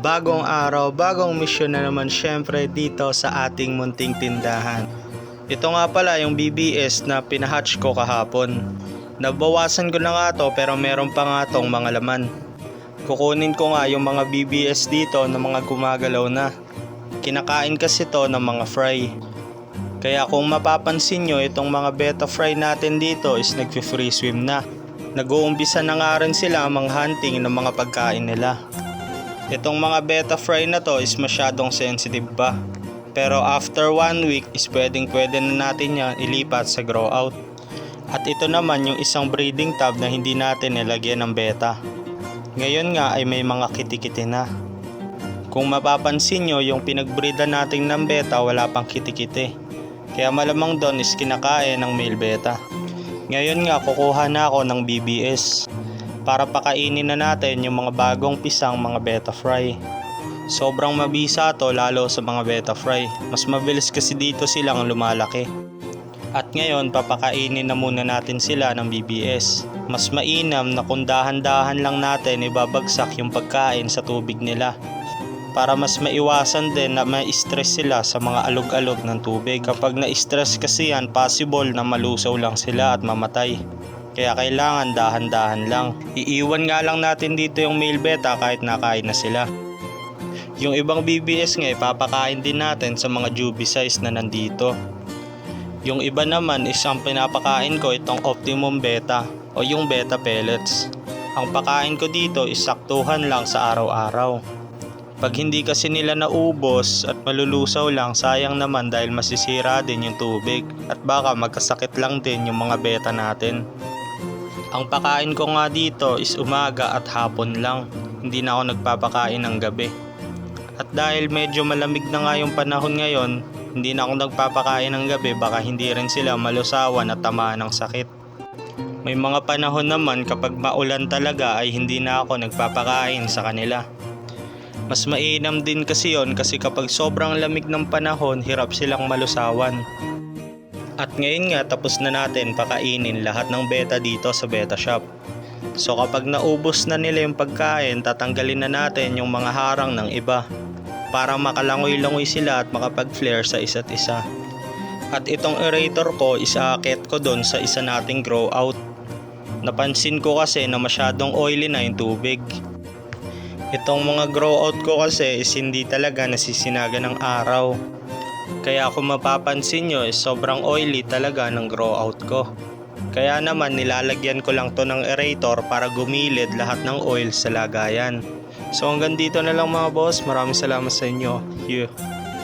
Bagong araw, bagong misyon na naman syempre dito sa ating munting tindahan. Ito nga pala yung BBS na pinahatch ko kahapon. Nabawasan ko na nga to pero meron pa nga tong mga laman. Kukunin ko nga yung mga BBS dito na mga gumagalaw na. Kinakain kasi to ng mga fry. Kaya kung mapapansin nyo, itong mga beta fry natin dito is nag-free swim na. Nag-uumpisa na nga rin sila ang hunting ng mga pagkain nila. Itong mga beta fry na to is masyadong sensitive pa. Pero after one week is pwedeng pwede na natin yan ilipat sa grow out. At ito naman yung isang breeding tub na hindi natin nilagyan ng beta. Ngayon nga ay may mga kitikiti na. Kung mapapansin nyo, yung pinagbreedan natin ng beta wala pang kitikiti. Kaya malamang doon is kinakain ng male beta. Ngayon nga kukuha na ako ng BBS para pakainin na natin yung mga bagong pisang mga beta fry. Sobrang mabisa to lalo sa mga beta fry. Mas mabilis kasi dito silang lumalaki. At ngayon papakainin na muna natin sila ng BBS. Mas mainam na kung dahan-dahan lang natin ibabagsak yung pagkain sa tubig nila para mas maiwasan din na ma-stress sila sa mga alog-alog ng tubig. Kapag na-stress kasi yan, possible na malusaw lang sila at mamatay. Kaya kailangan dahan-dahan lang. Iiwan nga lang natin dito yung male beta kahit nakain na sila. Yung ibang BBS nga ipapakain din natin sa mga juvie size na nandito. Yung iba naman is ang pinapakain ko itong optimum beta o yung beta pellets. Ang pakain ko dito is lang sa araw-araw. Pag hindi kasi nila naubos at malulusaw lang, sayang naman dahil masisira din yung tubig at baka magkasakit lang din yung mga beta natin. Ang pakain ko nga dito is umaga at hapon lang, hindi na ako nagpapakain ng gabi. At dahil medyo malamig na nga yung panahon ngayon, hindi na ako nagpapakain ng gabi baka hindi rin sila malusawan at tamaan ng sakit. May mga panahon naman kapag maulan talaga ay hindi na ako nagpapakain sa kanila. Mas mainam din kasi yon kasi kapag sobrang lamig ng panahon, hirap silang malusawan. At ngayon nga tapos na natin pakainin lahat ng beta dito sa beta shop. So kapag naubos na nila yung pagkain, tatanggalin na natin yung mga harang ng iba para makalangoy-langoy sila at makapag-flare sa isa't isa. At itong aerator ko, isaakit ko doon sa isa nating grow out. Napansin ko kasi na masyadong oily na yung tubig. Itong mga grow out ko kasi is hindi talaga nasisinaga ng araw. Kaya kung mapapansin nyo is sobrang oily talaga ng grow out ko. Kaya naman nilalagyan ko lang to ng aerator para gumilid lahat ng oil sa lagayan. So hanggang dito na lang mga boss. Maraming salamat sa inyo. Yeah.